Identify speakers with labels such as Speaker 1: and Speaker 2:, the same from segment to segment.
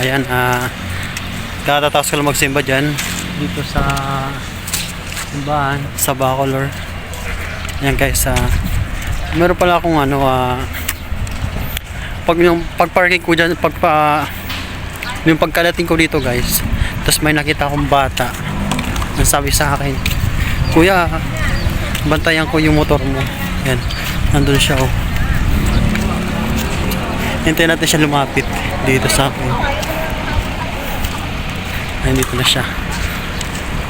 Speaker 1: Ayan, ah, katatapos ko lang magsimba dyan. Dito sa simbahan, sa Bacolor. Ayan guys, ah, meron pala akong ano, ah, pag yung pag-parking ko dyan, pag pa, yung pagkalating ko dito guys, tapos may nakita akong bata. Ang sabi sa akin, Kuya, bantayan ko yung motor mo. Yan, nandun siya oh. Hintayin natin siya lumapit dito sa akin. Ayun, dito na siya.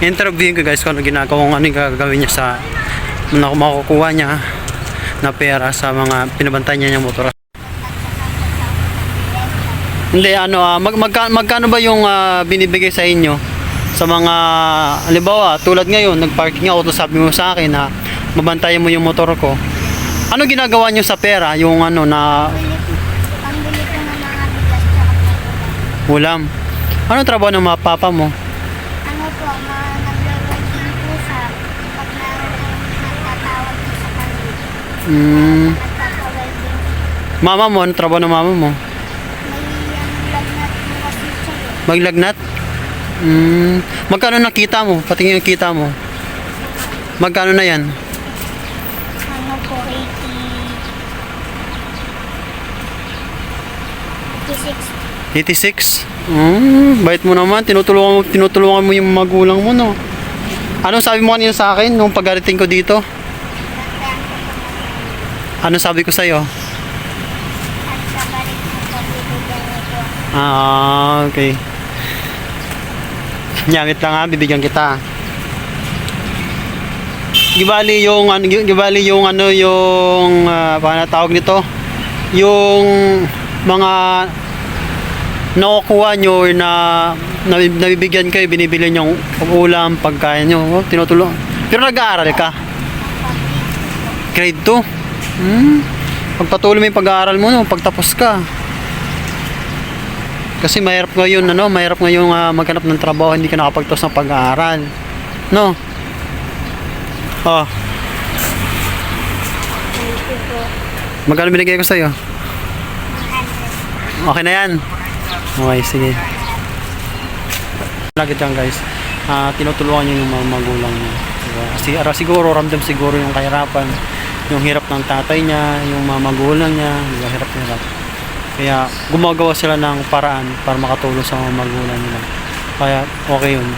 Speaker 1: Interviewin ko guys kung ano ginagawa, kung ano yung gagawin niya sa na makukuha niya na pera sa mga pinabantay niya niyang motor. Hindi, ano, ah, mag, magka, magkano ba yung ah, binibigay sa inyo? Sa mga, halimbawa, tulad ngayon, nagparking ako, tapos sabi mo sa akin na mabantayan mo yung motor ko. Ano ginagawa niyo sa pera? Yung ano na ulam. Ano trabaho ng mga papa mo?
Speaker 2: Ano po, mga naglulog ng pusa. Pag meron nagtatawag ko sa kanila.
Speaker 1: Mm, mama mo, ano trabaho ng mama mo?
Speaker 2: May ano lagnat po kasi siya eh.
Speaker 1: Maglagnat? Mm, magkano nakita mo? Patingin yung kita mo. Magkano na yan?
Speaker 2: Ano po, 80... 86
Speaker 1: 86? Mm, bait mo naman. Tinutulungan mo, tinutulungan mo yung magulang mo, no? Ano sabi mo kanina sa akin nung pagarating ko dito? Ano sabi ko sa'yo? Ah, okay. Nyamit lang ha, bibigyan kita. Gibali yung ano, gibali yung ano yung uh, paano tawag nito? Yung mga nakukuha nyo or na nabi- nabibigyan kayo, binibili nyo ulam, pagkain nyo, oh, tinutulong. Pero nag-aaral ka? Grade 2? Hmm. Pagpatuloy mo yung pag-aaral mo, no, pagtapos ka. Kasi mahirap ngayon, ano, mahirap ngayon uh, maghanap ng trabaho, hindi ka nakapagtapos ng pag-aaral. No? Oh, magkano binigay ko sa'yo?
Speaker 2: 100.
Speaker 1: Okay na yan. Okay, sige. Lagi dyan guys, ah tinutulungan niyo yung mga magulang niyo. Diba? Kasi, siguro, ramdam siguro yung kahirapan, yung hirap ng tatay niya, yung mga magulang niya, diba? hirap na hirap. Kaya gumagawa sila ng paraan para makatulong sa mga magulang nila. Kaya okay yun.